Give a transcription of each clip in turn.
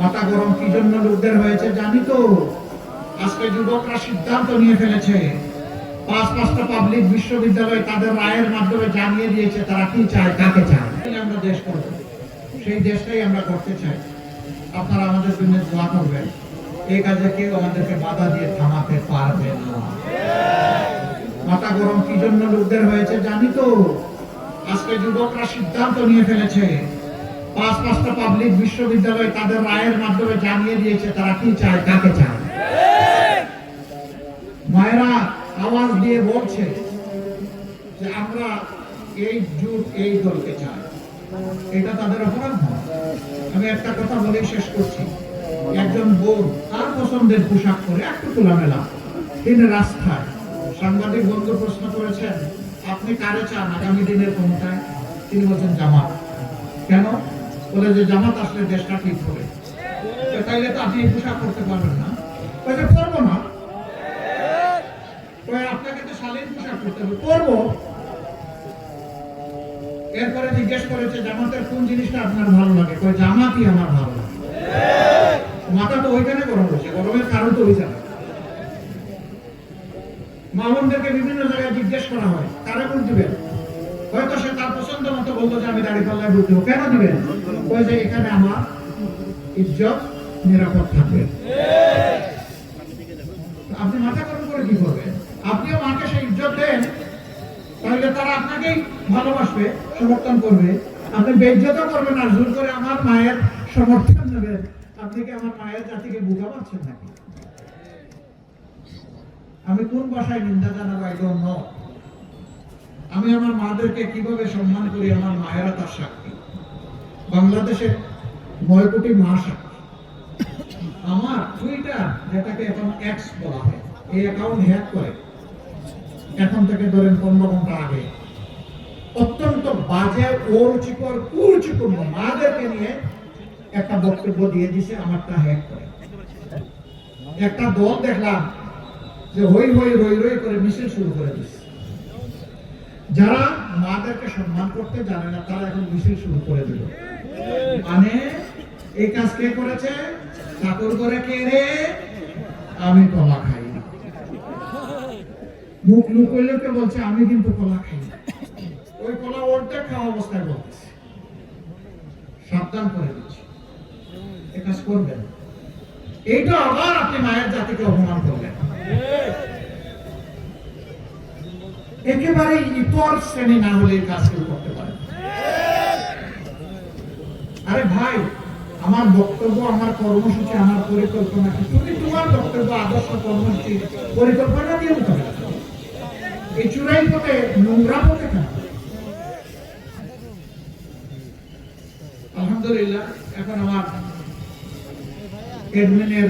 মাথা গরম কি জন্য লোকদের হয়েছে জানি তো? আজকে যুবকরা সিদ্ধান্ত নিয়ে ফেলেছে। পাঁচ পাঁচটা পাবলিক বিশ্ববিদ্যালয় তাদের রায়ের মাধ্যমে জানিয়ে দিয়েছে তারা কি চায়, কাকে চায়। আমরা দেশ করব। সেই দেশটাই আমরা করতে চাই। আপনারা আমাদের জন্য দোয়া করবেন। এই কাজে কেউ আমাদেরকে বাধা দিয়ে থামাতে পারবে না। মাথা গরম কি জন্য লোকদের হয়েছে জানি তো? আজকে যুবকরা সিদ্ধান্ত নিয়ে ফেলেছে। পাঁচ পাঁচটা পাবলিক বিশ্ববিদ্যালয় তাদের রায়ের মাধ্যমে জানিয়ে দিয়েছে তারা কি চায়, কাকে চায়। মায়েরা আওয়াজ দিয়ে বলছে যে আমরা এই জুট, এই দলকে চাই। এটা তাদের অপরাধ। আমি একটা কথা বলেই শেষ করছি। একজন বোন, তার পছন্দের পোশাক পরে একটু খোলামেলা, তিনি রাস্তায়। সাংবাদিক বন্ধু প্রশ্ন করেছেন, আপনি কারে চান? আগামী দিনের ক্ষমতায় তিনি বলছেন, জামাত। কেন? বলে যে জামাত আসলে দেশটা ঠিক হবে। তাইলে তো আপনি পোশাক করতে পারবেন না। বলছে করব না? আপনাকে তো শালীন পোশাক করতে হবে। করব। এরপরে জিজ্ঞেস করেছে, জামাতের কোন জিনিসটা আপনার ভালো লাগে? কয়, জামাতই আমার ভালো লাগে। মাথা তো ওইখানে গরম হচ্ছে, গরমের কারণ তো ওই জায়গা মামনদেরকে বিভিন্ন জায়গায় জিজ্ঞেস করা হয় কারা ভোট দিবেন? হয়তো সে তার পছন্দ মতো বলতো যে আমি দাঁড়িয়ে পাল্লায় দেবো কেন দিবেন? যে এখানে আমার ইজ্জত নিরাপদ থাকবে। আপনি মাথা গরম করে কি করবেন? আপনিও মাকে সেই ইজ্জত দেন, তাহলে তারা আপনাকেই ভালোবাসবে, সমর্থন করবে। আপনি করবেন আর জোর করে আমার মায়ের সমর্থন নেবেন। আপনি কি আমার মায়ের জাতিকে পাচ্ছেন নাকি? আমি কোন ভাষায় নিন্দা জানাব আমি আমার মাদেরকে কীভাবে সম্মান করি? আমার মায়েরা তার সাক্ষী। বাংলাদেশে নয় কোটি মা সাক্ষী আমার টুইটার যেটাকে এখন এক্স বলা হয়, এই অ্যাকাউন্ট হ্যাক করে, এখন থেকে ধরেন পনেরো ঘণ্টা আগে, অত্যন্ত বাজে, অরুচিকর কুরুচিকর মাদেরকে নিয়ে একটা বক্তব্য দিয়ে দিছে, আমারটা হ্যাক করে। একটা দল দেখলাম যে হই হই রই রই করে মিছিল শুরু করে দিচ্ছে যারা মাদেরকে সম্মান করতে জানে না, তারা এখন মিছিল শুরু করে দিল। মানে এই কাজ কে করেছে? চাকর করে কে রে? আমি কলা খাই। মুখ লুকইলে কে বলছে, আমি কিন্তু কলা খাই ওই কলা অর্ধেক খাওয়া অবস্থায় বলতেছে। সাবধান করে দিচ্ছি। এ কাজ করবেন এইটা আবার আপনি মায়ের জাতিকে অপমান করলেন। একেবারে ইতর শ্রেণি না হলে এই কাজ কেউ করতে পারে। আরে ভাই, আমার বক্তব্য, আমার কর্মসূচি, আমার পরিকল্পনা তুমি তোমার বক্তব্য, আদর্শ কর্মসূচি, পরিকল্পনা দিয়ে মোকাবিলা এই চূড়াই পথে, নোংরা পথে আলহামদুলিল্লাহ, এখন আমার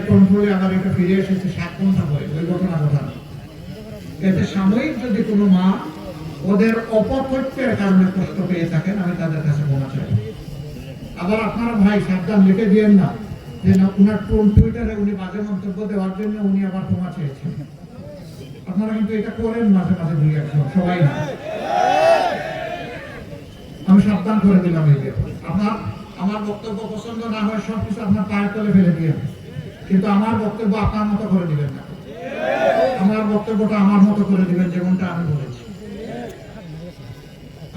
কন্ট্রোলে এটা ফিরে এসেছে, সাত ঘণ্টা এতে সাময়িক যদি কোনো মা ওদের কষ্ট পেয়ে থাকেন, আমি তাদের কাছে চাই আবার আপনারা ভাই সাবধান লিখে দিয়েন না। যে উনার টোন টুইটারে উনি বাজে মন্তব্য দেওয়ার জন্য উনি আবার ক্ষমা চেয়েছেন। আপনারা কিন্তু এটা করেন মাঝে মাঝে দুই একজন সবাই না। আমি সাবধান করে দিলাম এই আপনার, আমার বক্তব্য পছন্দ না হয় সব কিছু আপনার পায়ের তলে ফেলে দিয়ে। কিন্তু আমার বক্তব্য আপনার মতো করে দিবেন না। আমার বক্তব্যটা আমার মতো করে দিবেন যেমনটা আমি বলেছি।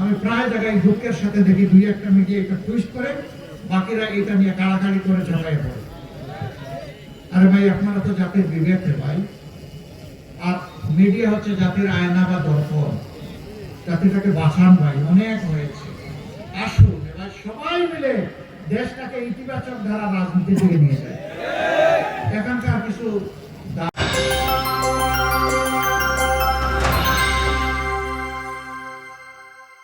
আমি প্রায় জায়গায় দুঃখের সাথে দেখি দুই একটা মিডিয়া এটা টুইস্ট করে, বাকিরা এটা নিয়ে কাড়াকাড়ি করে চালাই পড়ে। আরে ভাই, আপনারা তো জাতির বিবেক ভাই। আর মিডিয়া হচ্ছে জাতির আয়না বা দর্পণ। জাতিটাকে বাঁচান ভাই, অনেক হয়েছে। আসুন, এবার সবাই মিলে দেশটাকে ইতিবাচক ধারা রাজনীতি থেকে নিয়ে যায়।